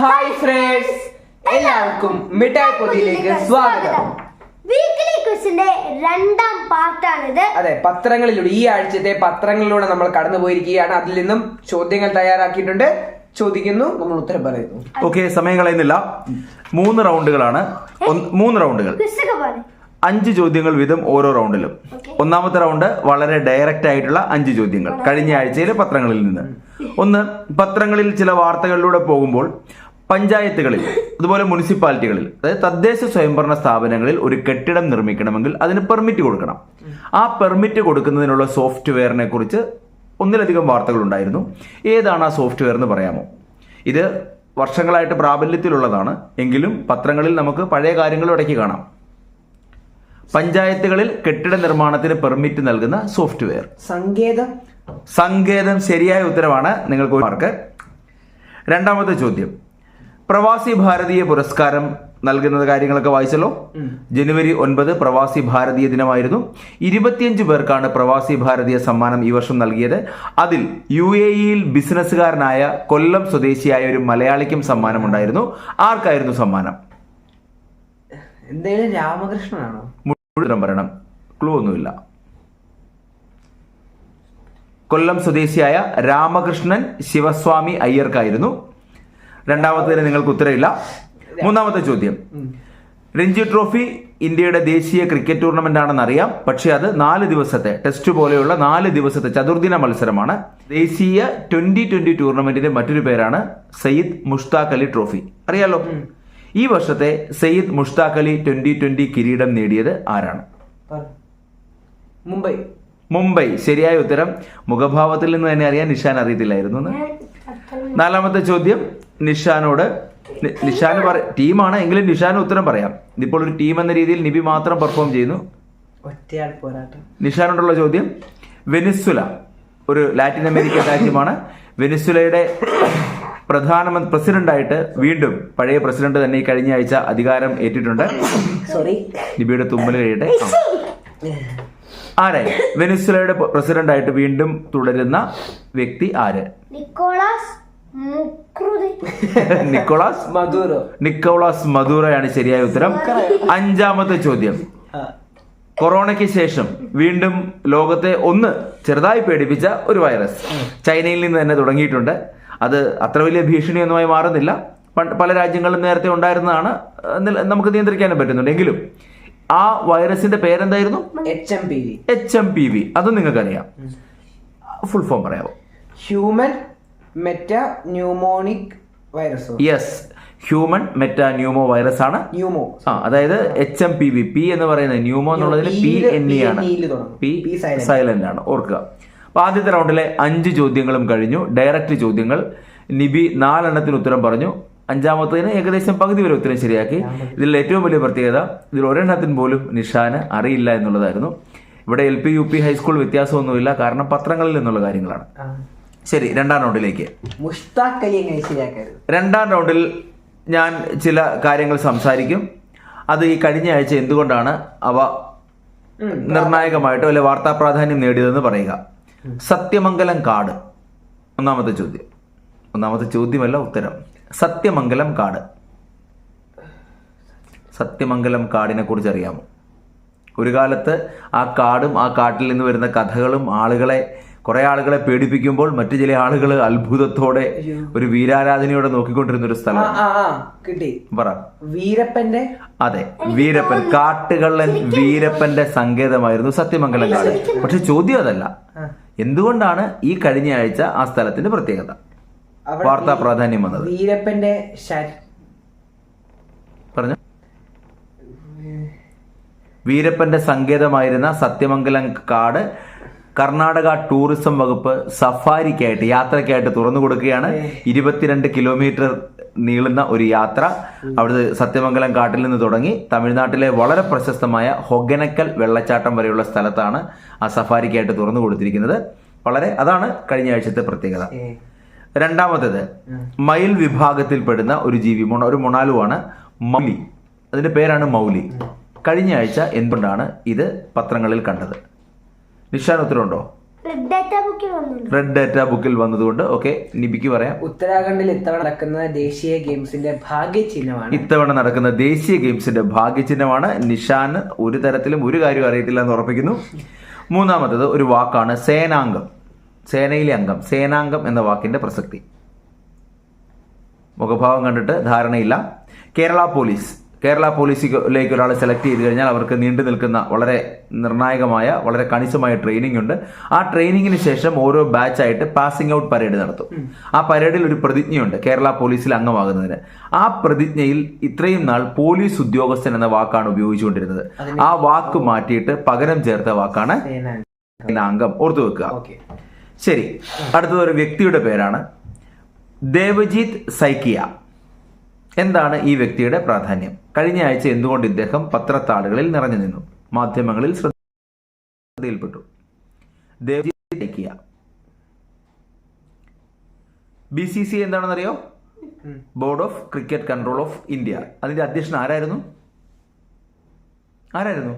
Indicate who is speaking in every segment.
Speaker 1: Hi friends എല്ലാവർക്കും മിഠായി പൊതിയിലേക്ക് സ്വാഗതം.
Speaker 2: വീക്കിലി ക്വിസിന്റെ രണ്ടാം പാർട്ട് പാർട്ടാണിത്.
Speaker 1: അതെ പത്രങ്ങളിലൂടെ ഈ ആഴ്ചത്തെ പത്രങ്ങളിലൂടെ നമ്മൾ കടന്നു പോയിരിക്കുകയാണ്. അതിൽ നിന്നും ചോദ്യങ്ങൾ തയ്യാറാക്കിയിട്ടുണ്ട്. ചോദിക്കുന്നു നമ്മൾ ഉത്തരം പറയുന്നു.
Speaker 3: ഓക്കെ സമയം കളയുന്നില്ല. മൂന്ന് റൗണ്ടുകളാണ്. മൂന്ന് റൗണ്ടുകൾ. അഞ്ച് ചോദ്യങ്ങൾ വീതം ഓരോ റൗണ്ടിലും. ഒന്നാമത്തെ റൗണ്ട് വളരെ ഡയറക്റ്റ് ആയിട്ടുള്ള അഞ്ച് ചോദ്യങ്ങൾ. കഴിഞ്ഞ ആഴ്ചയിലെ പത്രങ്ങളിൽ നിന്ന്. ഒന്ന് പത്രങ്ങളിൽ ചില വാർത്തകളിലൂടെ പോകുമ്പോൾ പഞ്ചായത്തുകളിൽ അതുപോലെ മുനിസിപ്പാലിറ്റികളിൽ അതായത് തദ്ദേശ സ്വയംഭരണ സ്ഥാപനങ്ങളിൽ ഒരു കെട്ടിടം നിർമ്മിക്കണമെങ്കിൽ അതിന് പെർമിറ്റ് കൊടുക്കണം. ആ പെർമിറ്റ് കൊടുക്കുന്നതിനുള്ള സോഫ്റ്റ്വെയറിനെ കുറിച്ച് ഒന്നിലധികം വാർത്തകൾ ഉണ്ടായിരുന്നു. ഏതാണ് ആ സോഫ്റ്റ്വെയർ എന്ന് പറയാമോ? ഇത് വർഷങ്ങളായിട്ട് പ്രാബല്യത്തിലുള്ളതാണ്. എങ്കിലും പത്രങ്ങളിൽ നമുക്ക് പഴയ കാര്യങ്ങൾ ഇടയ്ക്ക് കാണാം. പഞ്ചായത്തുകളിൽ കെട്ടിട നിർമ്മാണത്തിന് പെർമിറ്റ് നൽകുന്ന സോഫ്റ്റ്വെയർ
Speaker 1: സങ്കേതം.
Speaker 3: സങ്കേതം ശരിയായ ഉത്തരവാണ് നിങ്ങൾക്ക് മാർക്ക് രണ്ടാമത്തെ ചോദ്യം. പ്രവാസി ഭാരതീയ പുരസ്കാരം നൽകുന്ന കാര്യങ്ങളൊക്കെ വായിച്ചല്ലോ? ജനുവരി ഒൻപത് പ്രവാസി ഭാരതീയ ദിനമായിരുന്നു. ഇരുപത്തിയഞ്ച് പേർക്കാണ് പ്രവാസി ഭാരതീയ സമ്മാനം ഈ വർഷം നൽകിയത്. അതിൽ യു എ ഇയിൽ ബിസിനസ്സുകാരനായ കൊല്ലം സ്വദേശിയായ ഒരു മലയാളിക്കും സമ്മാനം ഉണ്ടായിരുന്നു ആർക്കായിരുന്നു സമ്മാനം?
Speaker 1: എന്തെങ്കിലും രാമകൃഷ്ണനാണോ?
Speaker 3: മുഴുവൻ പറയണം. ക്ലൂ ഒന്നുമില്ല. കൊല്ലം സ്വദേശിയായ രാമകൃഷ്ണൻ ശിവസ്വാമി അയ്യർക്കായിരുന്നു. രണ്ടാമത്തേന് നിങ്ങൾക്ക് ഉത്തരവില്ല. മൂന്നാമത്തെ ചോദ്യം. രഞ്ജി ട്രോഫി ഇന്ത്യയുടെ ദേശീയ ക്രിക്കറ്റ് ടൂർണമെന്റ് ആണെന്ന് അറിയാം പക്ഷേ അത് നാല് ദിവസത്തെ ടെസ്റ്റ് പോലെയുള്ള നാല് ദിവസത്തെ ചതുർദിന മത്സരമാണ്. ദേശീയ ട്വന്റി ട്വന്റി ടൂർണമെന്റിന്റെ മറ്റൊരു പേരാണ് സയ്യിദ് മുഷ്താഖ് അലി ട്രോഫി. അറിയാലോ? ഈ വർഷത്തെ സയ്യിദ് മുഷ്താഖ് അലി ട്വന്റി ട്വന്റി കിരീടം നേടിയത് ആരാണ്?
Speaker 1: മുംബൈ.
Speaker 3: മുംബൈ. ശരിയായ ഉത്തരം മുഖഭാവത്തിൽ നിന്ന് തന്നെ അറിയാൻ നിഷാൻ അറിയത്തില്ലായിരുന്നു. നാലാമത്തെ ചോദ്യം. നിഷാനോട് നിഷാന് പറ ടീമാണ് എങ്കിലും നിഷാന് ഉത്തരം പറയാം. ഇതിപ്പോൾ ഒരു ടീം എന്ന രീതിയിൽ നിബി മാത്രം പെർഫോം ചെയ്യുന്നു.
Speaker 1: ഒറ്റയാൾ പോരാട്ടം.
Speaker 3: നിഷാനോടുള്ള ചോദ്യം വെനിസ്വല ഒരു ലാറ്റിൻ അമേരിക്കൻ രാജ്യമാണ്. വെനിസ്വലയുടെ പ്രധാനമന്ത്രി പ്രസിഡന്റായിട്ട് വീണ്ടും പഴയ പ്രസിഡന്റ് തന്നെ ഈ കഴിഞ്ഞ ആഴ്ച അധികാരം ഏറ്റിട്ടുണ്ട്.
Speaker 1: സോറി
Speaker 3: നിബിയുടെ തുമ്മൽ കഴിയട്ടെ. ആരെ വെനിസ്വലയുടെ പ്രസിഡന്റായിട്ട് വീണ്ടും തുടരുന്ന വ്യക്തി ആര്?
Speaker 2: Nicolas
Speaker 3: Nicolas
Speaker 1: Maduro?
Speaker 3: നിക്കോളാസ് മധുരയാണ് ശരിയായ ഉത്തരം. അഞ്ചാമത്തെ ചോദ്യം. കൊറോണയ്ക്ക് ശേഷം വീണ്ടും ലോകത്തെ ഒന്ന് ചെറുതായി പേടിപ്പിച്ച ഒരു വൈറസ്. ചൈനയിൽ നിന്ന് തന്നെ തുടങ്ങിയിട്ടുണ്ട്. അത് അത്ര വലിയ ഭീഷണിയൊന്നുമായി മാറുന്നില്ല. പല രാജ്യങ്ങളിലും നേരത്തെ ഉണ്ടായിരുന്നതാണ്. നമുക്ക് നിയന്ത്രിക്കാനും പറ്റുന്നുണ്ട്. എങ്കിലും ആ വൈറസിന്റെ പേരെന്തായിരുന്നു?
Speaker 1: H M P V.
Speaker 3: H M P V. അതും നിങ്ങൾക്കറിയാം. ഫുൾ ഫോം പറയാമോ
Speaker 1: human meta pneumonic വൈറസോ.
Speaker 3: Yes human meta pneumo. Virus ആണ്
Speaker 1: ന്യൂമോ
Speaker 3: ആ അതായത് H M P V P എന്ന് പറയുന്നത് ന്യൂമോ എന്നുള്ളതിൽ പി എൻ ഇ ആണ്. പി സൈലന്റ് ആണ്. ഓർക്കുക. അപ്പൊ ആദ്യത്തെ റൗണ്ടിലെ അഞ്ച് ചോദ്യങ്ങളും കഴിഞ്ഞു. ഡയറക്റ്റ് ചോദ്യങ്ങൾ. നിബി നാലെണ്ണത്തിന് ഉത്തരം പറഞ്ഞു. അഞ്ചാമത്തതിന് ഏകദേശം പകുതി വരെ ഉത്തരം ശരിയാക്കി. ഇതിൽ ഏറ്റവും വലിയ പ്രത്യേകത ഇതിൽ ഒരെണ്ണത്തിന് പോലും നിഷാന് അറിയില്ല എന്നുള്ളതായിരുന്നു. ഇവിടെ L P U P high school വ്യത്യാസമൊന്നുമില്ല. കാരണം പത്രങ്ങളിൽ നിന്നുള്ള കാര്യങ്ങളാണ്. ശരി രണ്ടാം റൗണ്ടിലേക്ക്.
Speaker 1: മുഷ്താഖ് അലി എങ്ങനെ ശരിയാക്കരുത്?
Speaker 3: രണ്ടാം റൗണ്ടിൽ ഞാൻ ചില കാര്യങ്ങൾ സംസാരിക്കും. അത് ഈ കഴിഞ്ഞ ആഴ്ച എന്തുകൊണ്ടാണ് അവ. നിർണായകമായിട്ടോ അല്ലെ വാർത്താ പ്രാധാന്യം നേടിയതെന്ന് പറയുക. സത്യമംഗലം കാട്. ഒന്നാമത്തെ ചോദ്യം. ഒന്നാമത്തെ ചോദ്യമല്ല ഉത്തരം. സത്യമംഗലം കാട്. സത്യമംഗലം കാടിനെ കുറിച്ച് അറിയാമോ? ഒരു കാലത്ത് ആ കാടും ആ കാട്ടിൽ നിന്ന് വരുന്ന കഥകളും ആളുകളെ കുറെ ആളുകളെ പേടിപ്പിക്കുമ്പോൾ മറ്റു ചില ആളുകൾ അത്ഭുതത്തോടെ ഒരു വീരാരാധനയോടെ നോക്കിക്കൊണ്ടിരുന്ന ഒരു സ്ഥലം
Speaker 1: കിട്ടി.
Speaker 3: പറ.
Speaker 1: വീരപ്പന്റെ?
Speaker 3: അതെ വീരപ്പൻ. കാട്ടുകള്ളൻ വീരപ്പന്റെ സങ്കേതമായിരുന്നു സത്യമംഗലം കാട്. പക്ഷെ ചോദ്യം അതല്ല. എന്തുകൊണ്ടാണ് ഈ കഴിഞ്ഞ ആഴ്ച ആ സ്ഥലത്തിന്റെ പ്രത്യേകത? വാർത്താ പ്രാധാന്യം വന്നത്.
Speaker 1: വീരപ്പന്റെ
Speaker 3: പറഞ്ഞു. വീരപ്പന്റെ സങ്കേതമായിരുന്ന സത്യമംഗലം കാട് കർണാടക ടൂറിസം വകുപ്പ് സഫാരിക്കായിട്ട് യാത്രയ്ക്കായിട്ട് തുറന്നു കൊടുക്കുകയാണ്. ഇരുപത്തിരണ്ട് കിലോമീറ്റർ നീളുന്ന ഒരു യാത്ര അവിടുത്തെ സത്യമംഗലം കാട്ടിൽ നിന്ന് തുടങ്ങി തമിഴ്നാട്ടിലെ വളരെ പ്രശസ്തമായ ഹൊഗനക്കൽ വെള്ളച്ചാട്ടം വരെയുള്ള സ്ഥലത്താണ് ആ സഫാരിക്കായിട്ട് തുറന്നു കൊടുത്തിരിക്കുന്നത്. വളരെ അതാണ് കഴിഞ്ഞ ആഴ്ചത്തെ പ്രത്യേകത. രണ്ടാമത്തേത് മയിൽ വിഭാഗത്തിൽപ്പെടുന്ന ഒരു ജീവി മൊണ ഒരു മൊണാലുവാണ് മൗലി. അതിന്റെ പേരാണ് മൗലി. കഴിഞ്ഞ ആഴ്ച എന്തുകൊണ്ടാണ് ഇത് പത്രങ്ങളിൽ കണ്ടത്? നിഷാൻ ഉത്തരവുണ്ടോ?
Speaker 2: റെഡ് ഡാറ്റ ബുക്കിൽ വന്നുണ്ട്
Speaker 3: റെഡ് ഡാറ്റ ബുക്കിൽ വന്നതുകൊണ്ട് ഓക്കെ നിബിക്ക് പറയാം.
Speaker 1: ഉത്തരാഖണ്ഡിൽ ഇത്തവണ നടക്കുന്ന ദേശീയ ഗെയിംസിന്റെ ഭാഗ്യ ചിഹ്നമാണ്
Speaker 3: ഇത്തവണ നടക്കുന്ന ദേശീയ ഗെയിംസിന്റെ ഭാഗ്യ ചിഹ്നമാണ് നിഷാൻ. ഒരു തരത്തിലും ഒരു കാര്യം അറിയത്തില്ല എന്ന് ഉറപ്പിക്കുന്നു. മൂന്നാമത്തത് ഒരു വാക്കാണ് സേനാംഗം. സേനയിലെ അംഗം സേനാംഗം എന്ന വാക്കിന്റെ പ്രസക്തി. മുഖഭാവം കണ്ടിട്ട് ധാരണയില്ല. കേരള പോലീസ്. കേരള പോലീസിലേക്ക് ഒരാളെ സെലക്ട് ചെയ്ത് കഴിഞ്ഞാൽ അവർക്ക് നീണ്ടു നിൽക്കുന്ന വളരെ നിർണായകമായ വളരെ കണിശമായ ട്രെയിനിങ് ഉണ്ട്. ആ ട്രെയിനിങ്ങിന് ശേഷം ഓരോ ബാച്ചായിട്ട് പാസിംഗ് ഔട്ട് പരേഡ് നടത്തും. ആ പരേഡിൽ ഒരു പ്രതിജ്ഞയുണ്ട് കേരള പോലീസിൽ അംഗമാകുന്നതിന്. ആ പ്രതിജ്ഞയിൽ ഇത്രയും നാൾ പോലീസ് ഉദ്യോഗസ്ഥൻ എന്ന വാക്കാണ് ഉപയോഗിച്ചുകൊണ്ടിരുന്നത്. ആ വാക്ക് മാറ്റിയിട്ട് പകരം ചേർത്ത വാക്കാണ് അംഗം ഓർത്തു വെക്കുക. ശരി അടുത്തത് ഒരു വ്യക്തിയുടെ പേരാണ് ദേവജിത് സൈക്കിയ. എന്താണ് ഈ വ്യക്തിയുടെ പ്രാധാന്യം? കഴിഞ്ഞ ആഴ്ച എന്തുകൊണ്ട് ഇദ്ദേഹം പത്രത്താളുകളിൽ നിറഞ്ഞു നിന്നു? മാധ്യമങ്ങളിൽ ശ്രദ്ധയിൽപ്പെട്ടു. ബി സി സി എന്താണെന്നറിയോ board of cricket control of India. അതിന്റെ അധ്യക്ഷൻ ആരായിരുന്നു? ആരായിരുന്നു?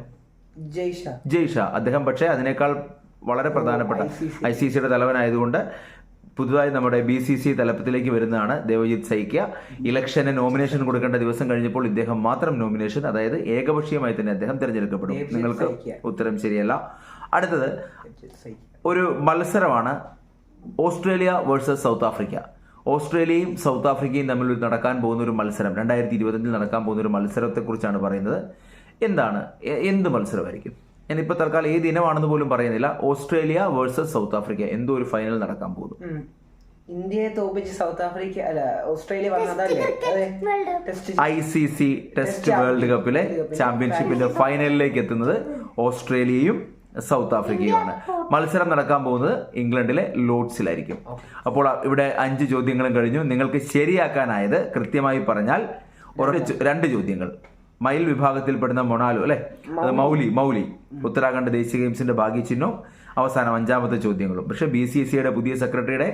Speaker 1: ജയ്ഷ.
Speaker 3: ജയ്ഷ. അദ്ദേഹം പക്ഷേ അതിനേക്കാൾ വളരെ പ്രധാനപ്പെട്ട. ഐ സി സിയുടെ തലവനായതുകൊണ്ട് പുതുതായി നമ്മുടെ ബി സി സി തലപ്പത്തിലേക്ക് വരുന്നതാണ് ദേവജിത് സൈക്യ. ഇലക്ഷന് നോമിനേഷൻ കൊടുക്കേണ്ട ദിവസം കഴിഞ്ഞപ്പോൾ ഇദ്ദേഹം മാത്രം നോമിനേഷൻ അതായത് ഏകപക്ഷീയമായി തന്നെ അദ്ദേഹം തിരഞ്ഞെടുക്കപ്പെടും. നിങ്ങൾക്ക് ഉത്തരം ശരിയല്ല. അടുത്തത് ഒരു മത്സരമാണ് ഓസ്ട്രേലിയ വേഴ്സസ് സൗത്ത് ആഫ്രിക്ക. ഓസ്ട്രേലിയയും സൗത്ത് ആഫ്രിക്കയും തമ്മിൽ ഒരു നടക്കാൻ പോകുന്ന ഒരു മത്സരം രണ്ടായിരത്തി ഇരുപത്തഞ്ചിൽ നടക്കാൻ പോകുന്ന ഒരു മത്സരത്തെക്കുറിച്ചാണ് പറയുന്നത്. എന്താണ്? എന്ത് മത്സരമായിരിക്കും? ഞാനിപ്പോൾ തൽക്കാലം ഏത് ഇനമാണെന്ന് പോലും പറയുന്നില്ല. ഓസ്ട്രേലിയ വേഴ്സസ് സൗത്ത് ആഫ്രിക്ക എന്തോ ഒരു ഫൈനൽ നടക്കാൻ പോകുന്നു.
Speaker 1: ഇന്ത്യയെ തോപ്പിച്ച് സൗത്ത് ആഫ്രിക്ക അല്ല ഓസ്ട്രേലിയ വന്നതല്ലേ? അതെ. Test
Speaker 3: I C C test world കപ്പിലെ ചാമ്പ്യൻഷിപ്പിന്റെ ഫൈനലിലേക്ക് എത്തുന്നത് ഓസ്ട്രേലിയയും സൗത്ത് ആഫ്രിക്കയുമാണ്. മത്സരം നടക്കാൻ പോകുന്നത് ഇംഗ്ലണ്ടിലെ ലോഡ്സിലായിരിക്കും അപ്പോൾ ഇവിടെ അഞ്ച് ചോദ്യങ്ങളും കഴിഞ്ഞു. നിങ്ങൾക്ക് ശരിയാക്കാനായത് കൃത്യമായി പറഞ്ഞാൽ രണ്ട് ചോദ്യങ്ങൾ. മയിൽ വിഭാഗത്തിൽപ്പെടുന്ന മൊണാലു അല്ലെ? അത് മൗലി. മൗലി ഉത്തരാഖണ്ഡ് ദേശീയ ഗെയിംസിന്റെ ഭാഗ്യചിഹ്നവും അവസാനം അഞ്ചാമത്തെ ചോദ്യങ്ങളും. പക്ഷേ ബി സി സിയുടെ പുതിയ സെക്രട്ടറിയുടെ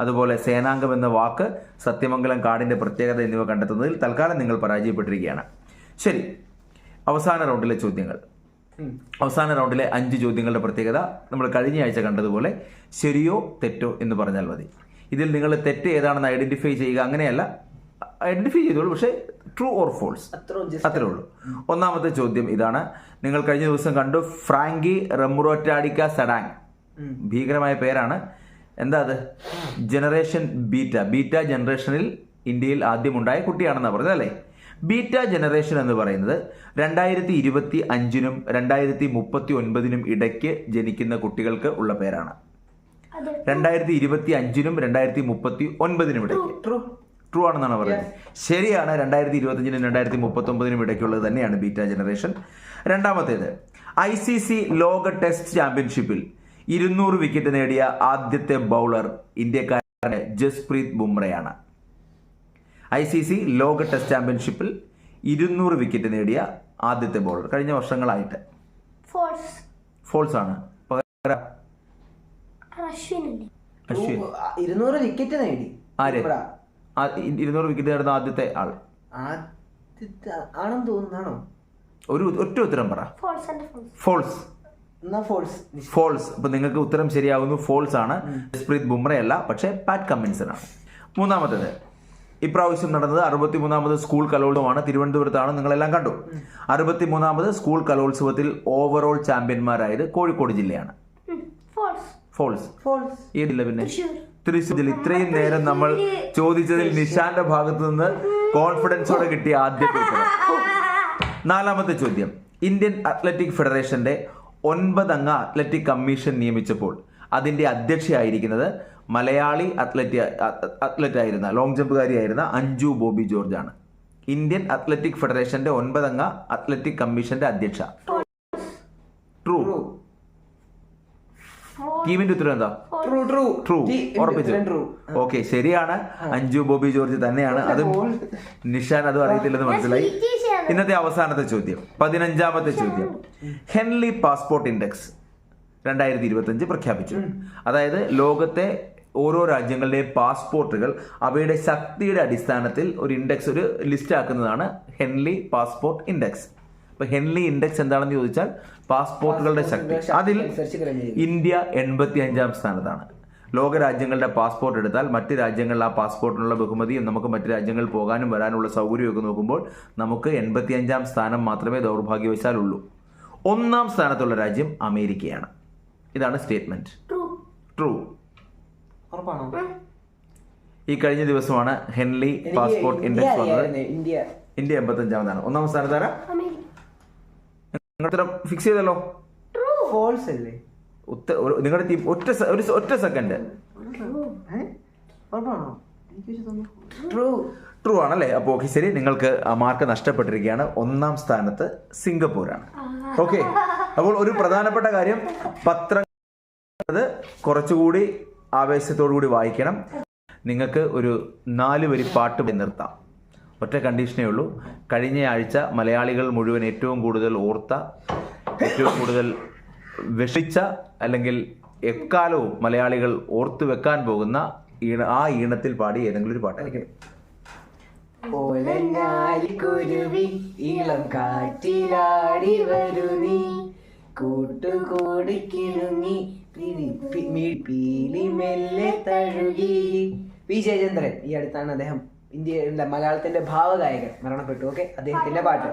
Speaker 3: അതുപോലെ സേനാംഗം എന്ന വാക്ക് സത്യമംഗലം കാർഡിന്റെ പ്രത്യേകത എന്നിവ കണ്ടെത്തുന്നതിൽ തൽക്കാലം നിങ്ങൾ പരാജയപ്പെട്ടിരിക്കുകയാണ്. ശരി അവസാന റൗണ്ടിലെ ചോദ്യങ്ങൾ. അവസാന റൗണ്ടിലെ അഞ്ച് ചോദ്യങ്ങളുടെ പ്രത്യേകത നമ്മൾ കഴിഞ്ഞ ആഴ്ച കണ്ടതുപോലെ ശരിയോ തെറ്റോ എന്ന് പറഞ്ഞാൽ മതി. ഇതിൽ നിങ്ങൾ തെറ്റ് ഏതാണെന്ന് ഐഡന്റിഫൈ ചെയ്യുക അങ്ങനെയല്ല. ഐഡന്റിഫൈ ചെയ്തോളൂ. പക്ഷേ ട്രൂ ഓർ ഫോൾസ് അത്രേ ഉള്ളൂ ഒന്നാമത്തെ ചോദ്യം ഇതാണ്. നിങ്ങൾ കഴിഞ്ഞ ദിവസം കണ്ടു ഫ്രാങ്കി റെമുറോറ്റാഡിക്ക സഡാങ്. ഭീകരമായ പേരാണ്. എന്താ അത്? Generation beta. ബീറ്റ ജനറേഷനിൽ ഇന്ത്യയിൽ ആദ്യമുണ്ടായ കുട്ടിയാണെന്നാണ് പറഞ്ഞത് അല്ലേ? ബീറ്റ ജനറേഷൻ എന്ന് പറയുന്നത് രണ്ടായിരത്തി ഇരുപത്തി അഞ്ചിനും രണ്ടായിരത്തി മുപ്പത്തി ഒൻപതിനും ഇടയ്ക്ക് ജനിക്കുന്ന കുട്ടികൾക്ക് ഉള്ള പേരാണ്.
Speaker 2: അത്
Speaker 3: രണ്ടായിരത്തി ഇരുപത്തി അഞ്ചിനും രണ്ടായിരത്തി മുപ്പത്തി ഒൻപതിനും ഇടയ്ക്ക്
Speaker 1: ട്രൂ
Speaker 3: ആണെന്നാണ് പറയുന്നത്. ശരിയാണ് രണ്ടായിരത്തി ഇരുപത്തഞ്ചിനും രണ്ടായിരത്തി മുപ്പത്തി ഒമ്പതിനും ഇടയ്ക്കുള്ളത് തന്നെയാണ് ബീറ്റ ജനറേഷൻ. രണ്ടാമത്തേത് ഐ സി സി ലോക ടെസ്റ്റ് ചാമ്പ്യൻഷിപ്പിൽ ഇരുന്നൂറ് വിക്കറ്റ് നേടിയ ആദ്യത്തെ ബൗളർ ഇന്ത്യക്കാരനെ ജസ്പ്രീത് ബുംറയാണ്. ഐ സി സി ലോക ടെസ്റ്റ് ചാമ്പ്യൻഷിപ്പിൽ ഇരുന്നൂറ് വിക്കറ്റ് നേടിയ ആദ്യത്തെ ബോളർ. കഴിഞ്ഞ വർഷങ്ങളായിട്ട്. ഫോൾസ് ആണ്. അശ്വിൻ
Speaker 1: ഇരുന്നൂറ് വിക്കറ്റ് നേടി.
Speaker 3: ആര്? ഇരുന്നൂറ് വിക്കറ്റ് നേടുന്ന ആദ്യത്തെ ആൾ.
Speaker 1: ആണെന്ന് തോന്നുന്നാണോ
Speaker 3: ഒരു ഒറ്റ ഉത്തരം പറ.
Speaker 2: ഫോൾസ് ആൻഡ്
Speaker 3: ഫോൾസ് ഫോൾസ് അപ്പൊ നിങ്ങൾക്ക് ഉത്തരം ശരിയാവുന്നു. ഫോൾസ് ആണ്. ജസ്പ്രീത് ബുംറയല്ല പക്ഷേ പാറ്റ് കമ്മിൻസൺ ആണ്. മൂന്നാമത്തേത്. ഇപ്രാവശ്യം നടന്നത് അറുപത്തി മൂന്നാമത് സ്കൂൾ കലോത്സവമാണ്. തിരുവനന്തപുരത്താണ്. നിങ്ങളെല്ലാം കണ്ടു. അറുപത്തി മൂന്നാമത് സ്കൂൾ കലോത്സവത്തിൽ ഓവറോൾ ചാമ്പ്യന്മാരായത് കോഴിക്കോട് ജില്ലയാണ്. ഫോൾസ്
Speaker 1: ഫോൾസ്
Speaker 3: ഏതില്ല പിന്നെ? ജില്ല ഇത്രയും നേരം നമ്മൾ ചോദിച്ചതിൽ നിഷാന്റെ ഭാഗത്തു നിന്ന് കോൺഫിഡൻസോടെ കിട്ടിയ ആദ്യത്തെ ഉത്തരം നാലാമത്തെ ചോദ്യം. ഇന്ത്യൻ അത്ലറ്റിക് ഫെഡറേഷന്റെ ഒൻപതംഗ അത്ലറ്റിക് കമ്മീഷൻ നിയമിച്ചപ്പോൾ അതിന്റെ അധ്യക്ഷയായിരിക്കുന്നത് മലയാളി അത്ലറ്റ് അത്ലറ്റ് ആയിരുന്ന ലോങ് ജമ്പുകാരിയായിരുന്ന അഞ്ജു ബോബി ജോർജ് ആണ്. ഇന്ത്യൻ അത്ലറ്റിക് ഫെഡറേഷന്റെ ഒൻപതംഗ അത്ലറ്റിക് കമ്മീഷന്റെ അധ്യക്ഷ. ട്രൂ ടീമിന്റെ ഉത്തരം എന്താ?
Speaker 1: ട്രൂ ട്രൂ
Speaker 3: ട്രൂ ഉറപ്പിച്ചു.
Speaker 1: ട്രൂ
Speaker 3: ഓക്കെ ശരിയാണ്. അഞ്ജു ബോബി ജോർജ് തന്നെയാണ്. അതും നിഷാൻ അത് അറിയത്തില്ലെന്ന് മനസ്സിലായി. ഇന്നത്തെ അവസാനത്തെ ചോദ്യം. പതിനഞ്ചാമത്തെ ചോദ്യം. ഹെൻലി പാസ്പോർട്ട് ഇൻഡെക്സ് രണ്ടായിരത്തി ഇരുപത്തി പ്രഖ്യാപിച്ചു അതായത് ലോകത്തെ ഓരോ രാജ്യങ്ങളുടെയും പാസ്പോർട്ടുകൾ അവയുടെ ശക്തിയുടെ അടിസ്ഥാനത്തിൽ ഒരു ഇൻഡെക്സ് ഒരു ലിസ്റ്റ് ആക്കുന്നതാണ് ഹെൻലി പാസ്പോർട്ട് ഇൻഡെക്സ്. ഇപ്പൊ ഹെൻലി ഇൻഡെക്സ് എന്താണെന്ന് ചോദിച്ചാൽ പാസ്പോർട്ടുകളുടെ ശക്തി. അതിൽ ഇന്ത്യ എൺപത്തി അഞ്ചാം സ്ഥാനത്താണ്. ലോക രാജ്യങ്ങളുടെ പാസ്പോർട്ട് എടുത്താൽ മറ്റ് രാജ്യങ്ങളിൽ ആ പാസ്പോർട്ടിനുള്ള ബഹുമതിയും നമുക്ക് മറ്റ് രാജ്യങ്ങളിൽ പോകാനും വരാനുള്ള സൗകര്യമൊക്കെ നോക്കുമ്പോൾ നമുക്ക് എൺപത്തി അഞ്ചാം സ്ഥാനം മാത്രമേ ദൗർഭാഗ്യവശാൽ ഉള്ളൂ ഒന്നാം സ്ഥാനത്തുള്ള രാജ്യം അമേരിക്കയാണ്. ഇതാണ് സ്റ്റേറ്റ്മെന്റ്.
Speaker 2: ട്രൂ
Speaker 3: ഈ കഴിഞ്ഞ ദിവസമാണ് ഹെൻലി പാസ്പോർട്ട്
Speaker 1: ഇന്ത്യ
Speaker 3: ഇൻഡെക്സ് വന്നത്.
Speaker 1: ഇന്ത്യ.
Speaker 3: എൺപത്തി എൺപത്തഞ്ചാമതാണ് ഒന്നാം സ്ഥാനത്താണ്
Speaker 2: അമേരിക്ക
Speaker 3: നിങ്ങൾ ഫിക്സ് ചെയ്തല്ലോ.
Speaker 2: ട്രൂ
Speaker 1: ഫോൾസ് അല്ലേ?
Speaker 3: നിങ്ങളുടെ ടീം ഒറ്റ ഒരു ഒറ്റ സെക്കൻഡ്
Speaker 1: ട്രൂ
Speaker 3: ട്രൂ ആണല്ലേ? അപ്പോൾ ഓക്കെ ശരി നിങ്ങൾക്ക് മാർക്ക് നഷ്ടപ്പെട്ടിരിക്കുകയാണ്. ഒന്നാം സ്ഥാനത്ത് സിംഗപ്പൂരാണ്. ഓക്കെ. അപ്പോൾ ഒരു പ്രധാനപ്പെട്ട കാര്യം പത്രം അത് കുറച്ചുകൂടി ആവേശത്തോടു കൂടി വായിക്കണം. നിങ്ങൾക്ക് ഒരു നാല് വരി പാട്ട് പാടി നിർത്താം. ഒറ്റ കണ്ടീഷനേ ഉള്ളൂ. കഴിഞ്ഞ ആഴ്ച മലയാളികൾ മുഴുവൻ ഏറ്റവും കൂടുതൽ ഓർത്ത ഏറ്റവും കൂടുതൽ വിഷിച്ച അല്ലെങ്കിൽ എക്കാലവും മലയാളികൾ ഓർത്തു വെക്കാൻ പോകുന്ന ഈണ ആ ഈണത്തിൽ പാടി ഏതെങ്കിലും ഒരു പാട്ടായിരിക്കും
Speaker 1: ഓലഞ്ഞാലിക്കുരുവി ഇളം കാറ്റിലാടി വരൂ നീ. കൂട്ടുകൂടിക്കിരുങ്ങി പീലി മെല്ലെ തഴുകി. പി. ജയചന്ദ്രൻ ഈ അടുത്താണ് അദ്ദേഹം. ഇന്ത്യ എന്താ മലയാളത്തിന്റെ ഭാവഗായകൻ മരണപ്പെട്ടു. ഓക്കെ അദ്ദേഹത്തിന്റെ പാട്ട്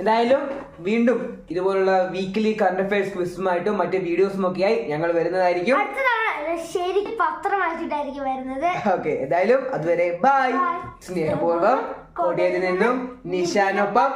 Speaker 1: എന്തായാലും വീണ്ടും ഇതുപോലുള്ള വീക്കിലി കറണ്ട് അഫയേഴ്സ് ക്വിസുമായിട്ടും മറ്റ് വീഡിയോസും ഒക്കെയായി ഞങ്ങൾ വരുന്നതായിരിക്കും.
Speaker 2: വരുന്നത്.
Speaker 1: ഓക്കെ എന്തായാലും അതുവരെ ബൈ. സ്നേഹപൂർവം കോട്ടയത്ത് നിന്നും നിഷാനൊപ്പം